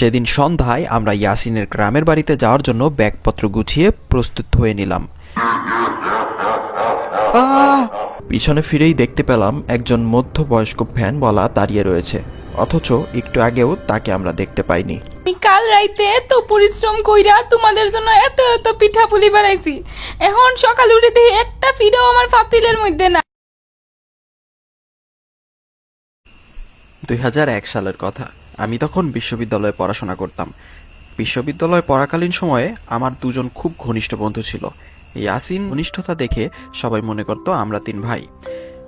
সেদিন সন্ধ্যায় আমরা ইয়াসিনের গ্রামের বাড়িতে যাওয়ার জন্য ব্যাগপত্র গুছিয়ে প্রস্তুত হয়ে নিলাম! পিছনে ফিরেই দেখতে পেলাম একজন মধ্যবয়স্ক ভ্যানওয়ালা দাঁড়িয়ে রয়েছে। অথচ একটু আগেও তাকে আমরা দেখতে পাইনি। আমি কাল রাইতে এত পরিশ্রম কইরা তোমাদের জন্য এত এত পিঠা পুলি বানাইছি। এখন সকালে উঠে দেখি একটা পিঠাও আমার পাতিলের মধ্যে না দুই হাজার এক সালের কথা। আমি তখন বিশ্ববিদ্যালয়ে পড়াশোনা করতাম। বিশ্ববিদ্যালয়ে পড়াকালীন সময়ে আমার দুজন খুব ঘনিষ্ঠ বন্ধু ছিল। ইয়াসিন ঘনিষ্ঠতা দেখে সবাই মনে করত, আমরা তিন ভাই।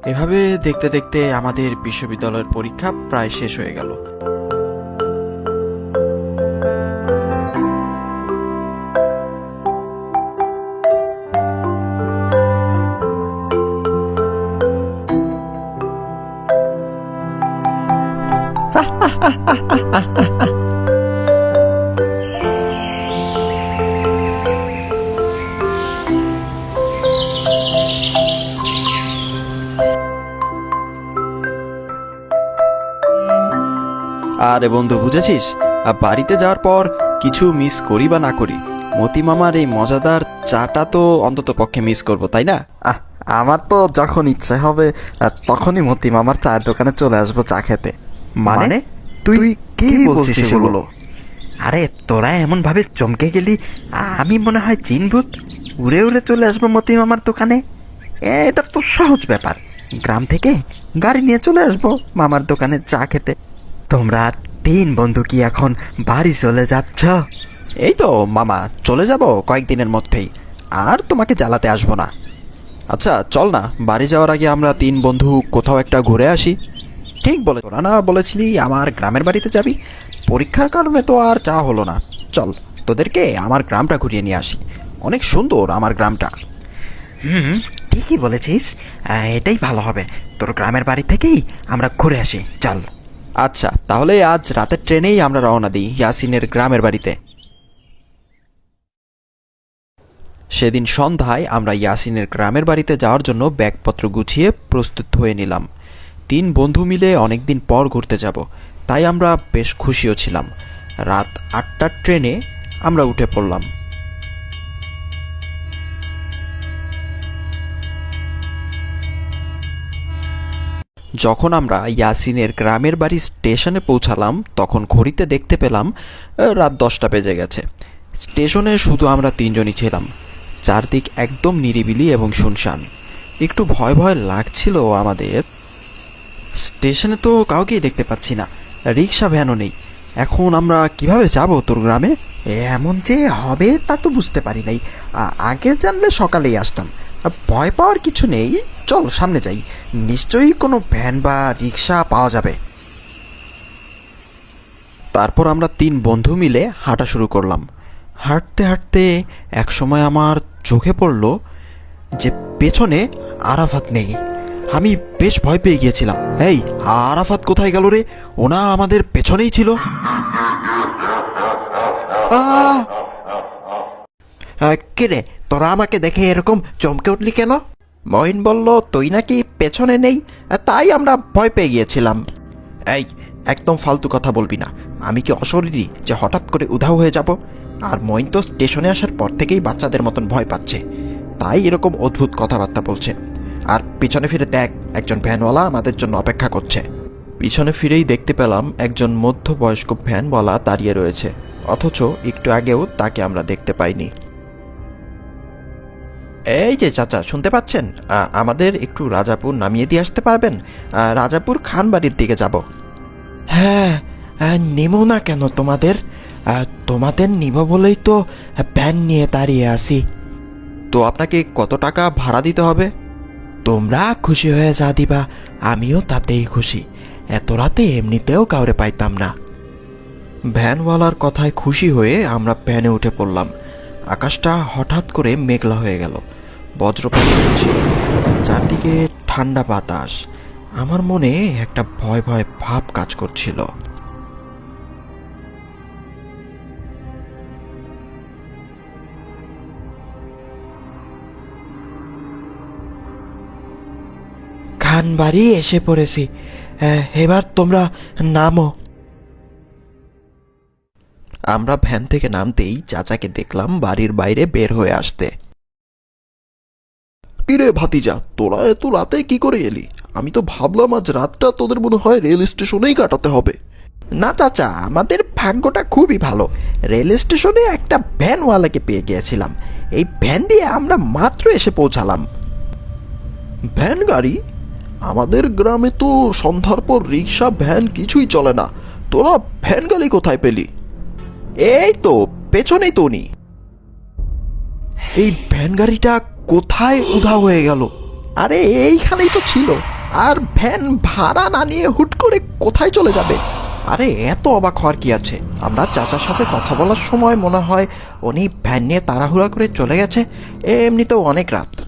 এভাবে দেখতে দেখতে আমাদের বিশ্ববিদ্যালয়ের পরীক্ষা প্রায় শেষ হয়ে গেল। আরে বন্ধু বুঝেছিস? আর বাড়িতে যাওয়ার পর কিছু মিস করি বা না করি? মতি মামার এই মজাদার চাটা তো অন্তত পক্ষে মিস করব তাই না? আহ আমার তো যখন ইচ্ছে হবে তখনই মতি মামার চায়ের দোকানে চলে আসব চা খেতে। মানে? তুই কি বলছিস সেগুলো আরে তোরা এমন ভাবে চমকে গেলি আমি মনে হয় চিনভূত উড়ে উড়ে চলে আসব মতি মামার দোকানে। এটা তো সহজ ব্যাপার। গ্রাম থেকে গাড়ি নিয়ে চলে আসব মামার দোকানে চা খেতে। তোমরা তিন বন্ধু কি এখন বাড়ি চলে যাচ্ছ? এই তো মামা চলে যাব কয়েকদিনের মধ্যেই। আর তোমাকে জ্বালাতে আসব না। আচ্ছা চল না বাড়ি যাওয়ার আগে আমরা তিন বন্ধু কোথাও একটা ঘুরে আসি। ঠিক বলে তোরা না বলেছিলি আমার গ্রামের বাড়িতে যাবি? পরীক্ষার কারণে তো আর যাওয়া হলো না। চল তোদেরকে আমার গ্রামটা ঘুরিয়ে নিয়ে আসি। অনেক সুন্দর আমার গ্রামটা। হুম ঠিকই বলেছিস। এটাই ভালো হবে। তোর গ্রামের বাড়ি থেকেই আমরা ঘুরে আসি। চল। আচ্ছা তাহলে আজ রাতের ট্রেনেই আমরা রওনা দিই ইয়াসিনের গ্রামের বাড়িতে। সেদিন সন্ধ্যায় আমরা ইয়াসিনের গ্রামের বাড়িতে যাওয়ার জন্য ব্যাগপত্র গুছিয়ে প্রস্তুত হয়ে নিলাম। তিন বন্ধু মিলে অনেকদিন পর ঘুরতে যাব, তাই আমরা বেশ খুশিও ছিলাম। রাত আটটার ট্রেনে আমরা উঠে পড়লাম। যখন আমরা ইয়াসিনের গ্রামের বাড়ি স্টেশনে পৌঁছালাম, তখন ঘড়িতে দেখতে পেলাম রাত দশটা বেজে গেছে। স্টেশনে শুধু আমরা তিনজনই ছিলাম, চারদিক একদম নিরিবিলি এবং শুনশান। একটু ভয় ভয় লাগছিল আমাদের। স্টেশনে তো কাউকেই দেখতে পাচ্ছি না। রিক্সা ভ্যানও নেই। এখন আমরা কীভাবে যাব তোর গ্রামে? এমন যে হবে তা তো বুঝতে পারি নাই। আগে জানলে সকালেই আসতাম। ভয় পাওয়ার কিছু নেই। চল, সামনে যাই। নিশ্চয়ই কোনো ভ্যান বা রিক্সা পাওয়া যাবে। তারপর আমরা তিন বন্ধু মিলে হাঁটা শুরু করলাম। হাঁটতে হাঁটতে একসময় আমার চোখে পড়ল যে পেছনে আরাফাত নেই। আমি বেশ ভয় পেয়ে গিয়েছিলাম। এই আরাফাত কোথায় গেল রে? ওনা আমাদের পেছনেই ছিল। আহ! আহ, কে রে? তোরা আমাকে দেখে এরকম চমকে উঠলি কেন? মহিন বলল তুই নাকি পেছনে নেই? তাই আমরা ভয় পেয়ে গিয়েছিলাম। এই একদম ফালতু কথা বলবি না। আমি কি অশরীরী যে হঠাৎ করে উধাও হয়ে যাব? আর মইন তো স্টেশনে আসার পর থেকেই বাচ্চাদের মতন ভয় পাচ্ছে। তাই এরকম অদ্ভুত কথাবার্তা বলছে। আর পিছনে ফিরে দেখ, একজন ভ্যানওয়ালা আমাদের জন্য অপেক্ষা করছে। পিছনে ফিরেই দেখতে পেলাম একজন মধ্যবয়স্ক ভ্যানওয়ালা দাঁড়িয়ে রয়েছে, অথচ একটু আগেও তাকে আমরা দেখতে পাইনি। এই যে চাচা, শুনতে পাচ্ছেন? আমাদের একটু রাজাপুর নামিয়ে দিয়ে আসতে পারবেন? রাজাপুর খানবাড়ির দিকে যাব। হ্যাঁ নেমো না কেন তোমাদের? তোমাদের নিব বলেই তো ভ্যান নিয়ে দাঁড়িয়ে আসি তো আপনাকে কত টাকা ভাড়া দিতে হবে? তোমরা খুশি হয়ে যা দিবা, আমিও তাতেই খুশি। এত রাতে এমনিতেও কাউরে পাইতাম না। ভ্যানওয়ালার কথায় খুশি হয়ে আমরা ভ্যানে উঠে পড়লাম। আকাশটা হঠাৎ করে মেঘলা হয়ে গেল। বজ্রপাত চারদিকে ঠান্ডা বাতাস। আমার মনে একটা ভয় ভয় ভাব কাজ করছিল। খানবাড়ি এসে পড়েছি। এবার তোমরা নামো। আমরা ভ্যান থেকে নামতেই চাচাকে দেখলাম বাড়ির বাইরে বের হয়ে আসতে। কিরে ভাতিজা তোরা এত রাতে কি করে এলি? আমি তো ভাবলাম আজ রাতটা তোদের মনে হয় রেল স্টেশনেই কাটাতে হবে। না চাচা আমাদের ভাগ্যটা খুবই ভালো। রেল স্টেশনে একটা ভ্যানওয়ালাকে পেয়ে গিয়েছিলাম। এই ভ্যান দিয়ে আমরা মাত্র এসে পৌঁছালাম। ভ্যান গাড়ি? আমাদের গ্রামে তো সন্ধ্যার পর রিক্সা ভ্যান কিছুই চলে না। তোরা ভ্যান গাড়ি কোথায় পেলি? এই তো, পেছনেই তো উনি। এই ভ্যান গাড়িটা কোথায় উধা হয়ে গেল? আরে, এইখানেই তো ছিল। আর ভ্যান ভাড়া না নিয়ে হুট করে কোথায় চলে যাবে? আরে, এত অবাক হওয়ার কি আছে? আমরা চাচার সাথে কথা বলার সময় মনে হয় উনি ভ্যান নিয়ে তাড়াহুড়া করে চলে গেছে। এমনিতেও অনেক রাত।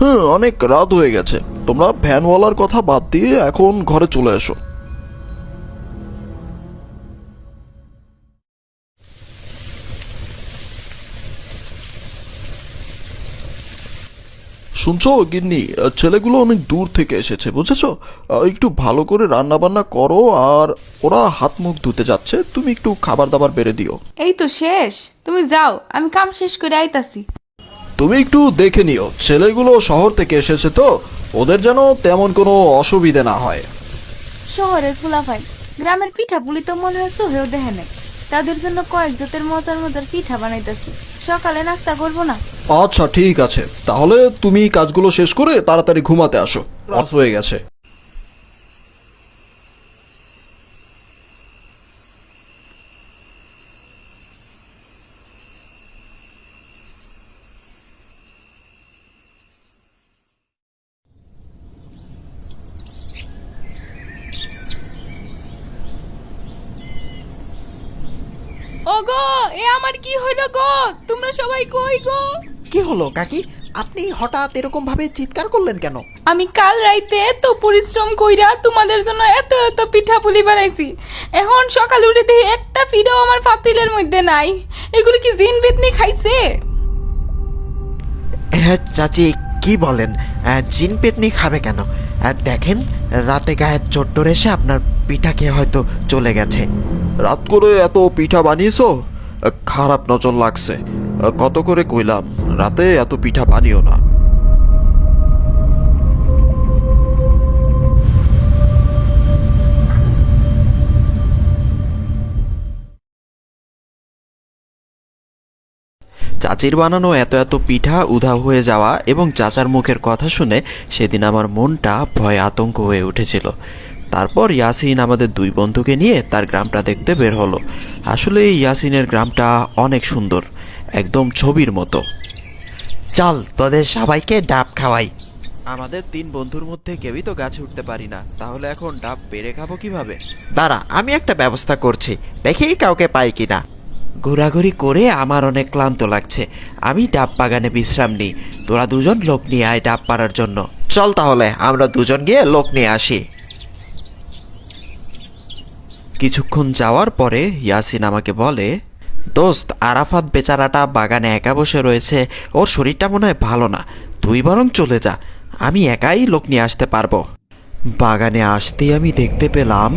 হ্যাঁ অনেক রাত হয়ে গেছে। তোমরা ভ্যানওয়ালার কথা বাদ দিয়ে এখন ঘরে চলে এসো। শুনছো গিন্নি, ছেলেগুলো অনেক দূর থেকে এসেছে, বুঝেছ? একটু ভালো করে রান্না বান্না করো আর ওরা হাত মুখ ধুতে যাচ্ছে, তুমি একটু খাবার দাবার বেড়ে দিও। এই তো শেষ। তুমি যাও, আমি কাম শেষ করে আইতাছি। তুমি একটু দেখে নিও। ছেলেগুলো শহর থেকে এসেছে তো ওদের যেন তেমন কোনো অসুবিধে না হয়। শহরের ফুলাফাই গ্রামের পিঠা পুলি তো মনে হয় সোহেও দেখে নেই। তাদের জন্য কয়েক জাতের মজার মজার পিঠা বানাইতেছি। সকালে নাস্তা করব না। আচ্ছা ঠিক আছে। তাহলে তুমি কাজগুলো শেষ করে তাড়াতাড়ি ঘুমাতে আসো। রাত হয়ে গেছে। ওগো এ আমার কি হইল গো? তোমরা সবাই কই গো? কি হলো কাকি? আপনি হঠাৎ এরকম ভাবে চিৎকার করলেন কেন? আমি কাল রাইতে এত পরিশ্রম কইরা তোমাদের জন্য এত এত পিঠা পুলি বানাইছি। এখন সকালে উঠে দেখি একটা ফিডাও আমার পাতিলের মধ্যে নাই। এগুলো কি জিন বিতনি খাইছে? হ্যাঁ চাচি কি বলেন? জিন পেতনি খাবে কেন? দেখেন রাতে গায়ে চোট্টর এসে আপনার পিঠা খেয়ে হয়তো চলে গেছে। রাত করে এত পিঠা বানিয়েছো? খারাপ নজর লাগছে। কত করে কইলাম রাতে এত পিঠা বানিও না। চাচির বানানো এত এত পিঠা উধাও হয়ে যাওয়া এবং চাচার মুখের কথা শুনে সেদিন আমার মনটা ভয়ে আতঙ্ক হয়ে উঠেছিল। তারপর ইয়াসিন আমাদের দুই বন্ধুকে নিয়ে তার গ্রামটা দেখতে বের হলো। আসলে এই ইয়াসিনের গ্রামটা অনেক সুন্দর একদম ছবির মতো। চল তোদের সবাইকে ডাব খাওয়াই। আমাদের তিন বন্ধুর মধ্যে কেউই তো গাছে উঠতে পারি না তাহলে এখন ডাব পেরে খাব কীভাবে? দাঁড়া আমি একটা ব্যবস্থা করছি দেখি কাউকে পাই কিনা। ঘোরাঘুরি করে আমার অনেক ক্লান্ত লাগছে আমি ডাব বাগানে বিশ্রাম নিই তোরা দুজন লোক নিয়ে আয় ডাব পাড়ার জন্য। চল তাহলে আমরা দুজন গিয়ে লোক নিয়ে আসি। কিছুক্ষণ যাওয়ার পরে ইয়াসিন আমাকে বলে, দোস্ত, আরাফাত বেচারাটা বাগানে একা বসে রয়েছে, ওর শরীরটা মনে হয় ভালো না, তুই বরং চলে যা, আমি একাই লোক নিয়ে আসতে পারব। বাগানে আসতেই আমি দেখতে পেলাম